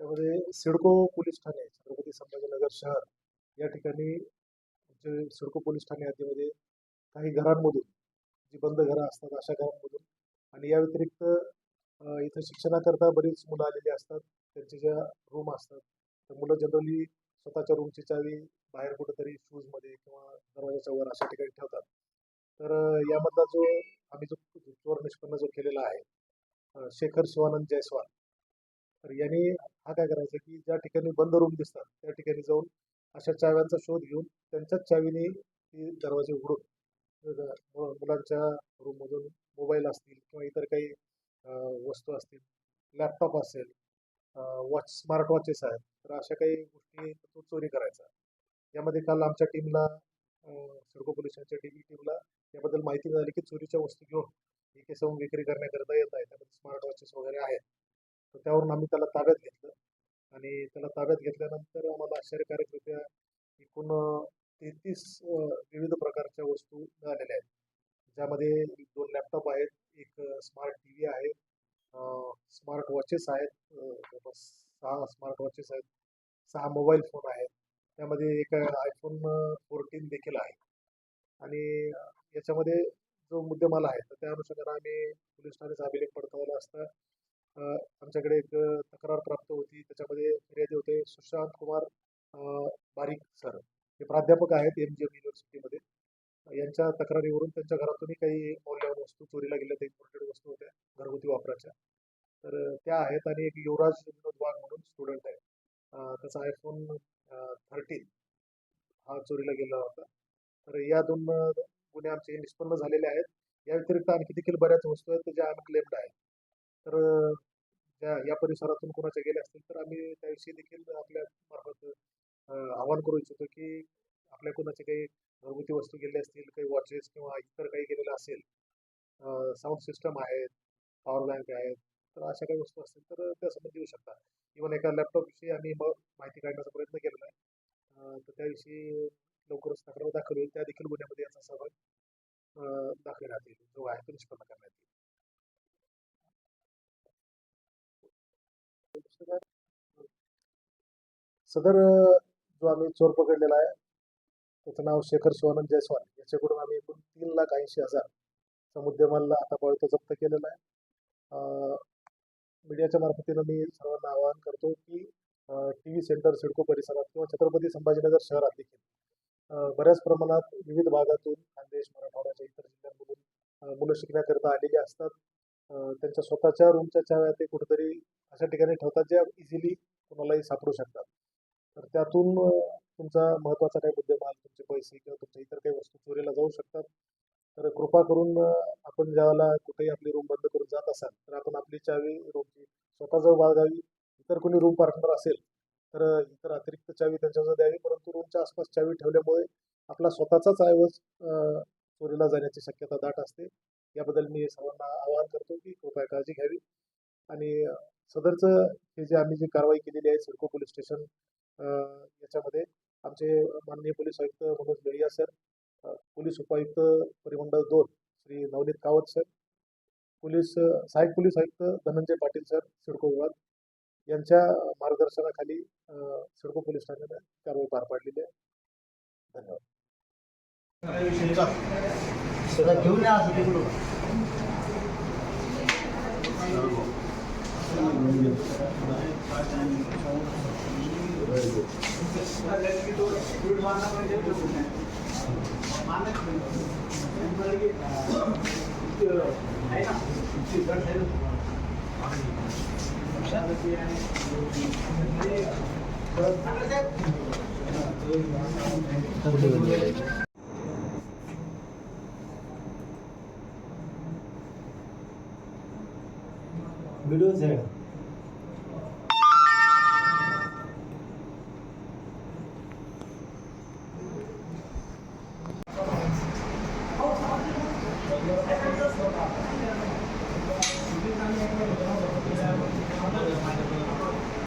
त्यामध्ये सिडको पोलीस ठाणे छत्रपती संभाजीनगर शहर या ठिकाणी सिडको पोलीस ठाणे हद्दीमध्ये काही घरांमधून जी बंद घरं असतात अशा घरांमधून आणि या व्यतिरिक्त इथं शिक्षणाकरता बरीच मुलं आलेली असतात त्यांचे ज्या रूम असतात तर मुलं जनरली स्वतःच्या रूमची चावी बाहेर कुठेतरी शूजमध्ये किंवा दरवाजाच्या वर अशा ठिकाणी ठेवतात. तर यामधला जो आम्ही जो चोर निष्पन्न जो केलेला आहे शेखर शिवानंद जयस्वाल. तर यांनी हा काय करायचा की ज्या ठिकाणी बंद रूम दिसतात त्या ठिकाणी जाऊन अशा चाव्यांचा शोध घेऊन त्यांच्याच चावीने ती दरवाजे उघडून मुलांच्या रूममधून मोबाईल असतील किंवा इतर काही वस्तू असतील लॅपटॉप असेल वॉच स्मार्ट वॉचेस आहेत तर अशा काही गोष्टी तो चोरी करायचा. यामध्ये काल आमच्या टीमला सिडको पोलिसांच्या टीम टीमला याबद्दल माहिती मिळाली की चोरीच्या वस्तू घेऊन ही केसवून विक्री करण्याकरता येत आहे त्यामध्ये स्मार्ट वॉचेस वगैरे आहेत. तर त्यावरून आम्ही त्याला ताब्यात घेतलं. आणि त्याला ताब्यात घेतल्यानंतर आम्हाला आश्चर्यकारकरित्या एकूण तेहतीस विविध प्रकारच्या वस्तू मिळालेल्या आहेत. ज्यामध्ये दोन लॅपटॉप आहेत एक स्मार्ट टी व्ही आहे स्मार्ट वॉचेस आहेत जवळपास सहा स्मार्ट वॉचेस आहेत सहा मोबाईल फोन आहेत. त्यामध्ये एक आयफोन फोर्टीन देखील आहे. आणि याच्यामध्ये जो मुद्देमाल आहे तर त्या अनुषंगाने आम्ही पोलीस ठाण्याचा अभिलेख पडताळला असता. आमच्याकडे एक तक्रार प्राप्त होती. त्याच्यामध्ये फिर्यादी होते. सुशांत कुमार बारीक सर. हे प्राध्यापक आहेत एम जी एम युनिव्हर्सिटीमध्ये. यांच्या तक्रारीवरून त्यांच्या घरातूनही काही मौल्यवान वस्तू चोरीला गेल्या. त्या इम्पोर्टेड वस्तू होत्या घरगुती वापराच्या. तर त्या आहेत आणि एक युवराज विनोद वाघ म्हणून स्टुडंट आहे. त्याचा आयफोन थर्टीन हा चोरीला गेला होता. तर या दोन गुन्हे आमचे निष्पन्न झालेले आहेत. या व्यतिरिक्त आणखी देखील बऱ्याच वस्तू आहेत ज्या अनक्लेम्ड आहेत. तर ज्या या परिसरातून कोणाच्या गेल्या असतील तर आम्ही त्याविषयी देखील आपल्या मार्फत आवाहन करू इच्छितो की आपल्या कोणाचे काही घरगुती वस्तू गेल्या असतील काही वॉचेस किंवा इतर काही गेलेलं असेल साऊंड सिस्टम आहेत पॉवर बँक आहेत तर अशा काही वस्तू असतील तर त्यासंबंधी येऊ शकता. इव्हन एका लॅपटॉपविषयी आम्ही माहिती काढण्याचा प्रयत्न केलेला आहे. तर त्याविषयी लवकरच तक्रार दाखल होईल. त्या देखील गुन्ह्यामध्ये याचा सहभाग दाखल दाखवण्यात येईल जो आहे तो निष्पन्न करण्यात येईल. सदर जो आम्ही चोर पकडलेला आहे त्याचं नाव शेखर शिवानंद जयस्वाल. याच्याकडून आम्ही एकूण तीन लाख ऐंशी हजार मुद्देमालला आता पर्यंत जप्त केलेला आहे. मीडियाच्या मार्फतीनं मी सर्वांना आवाहन करतो की टी व्ही सेंटर सिडको परिसरात किंवा छत्रपती संभाजीनगर शहरात देखील बऱ्याच प्रमाणात विविध भागातून खानदेश मराठवाड्याच्या इतर जिल्ह्यांमधून मुलं शिकण्याकरता आलेली असतात. त्यांच्या स्वतःच्या रूमच्या चाव्या ते कुठेतरी अशा ठिकाणी ठेवतात ज्या इझिली कोणालाही सापडू शकतात. तर त्यातून तुमचा महत्त्वाचा काही मुद्देमाल तुमचे पैसे किंवा तुमच्या इतर काही वस्तू चोरीला जाऊ शकतात. तर कृपा करून आपण ज्यावेळेला कुठेही आपली रूम बंद करून जात असाल तर आपण आपली चावी रूमची स्वतःजवळ बाळगावी इतर कोणी रूम पार्टनर असेल तर इतर अतिरिक्त चावी त्यांच्याजवळ द्यावी परंतु रूमच्या आसपास चावी ठेवल्यामुळे आपला स्वतःचाच ऐवज चोरीला जाण्याची शक्यता दाट असते. याबद्दल मी सर्वांना आवाहन करतो की कृपया काळजी घ्यावी. आणि सदरचं हे जे आम्ही जी कारवाई केलेली आहे सिडको पोलीस स्टेशन याच्यामध्ये आमचे माननीय पोलीस आयुक्त मनोज लोहिया सर पोलीस उपायुक्त परिमंडळ दोन श्री नवनीत कावत सर पोलीस सहाय्यक पोलीस आयुक्त धनंजय पाटील सर सिडको विभाग यांच्या मार्गदर्शनाखाली अ, सिडको पोलीस ठाण्याने कारवाई पार पाडलेली आहे. धन्यवाद. घेऊन या असं तिकडून व्हिडिओ आहे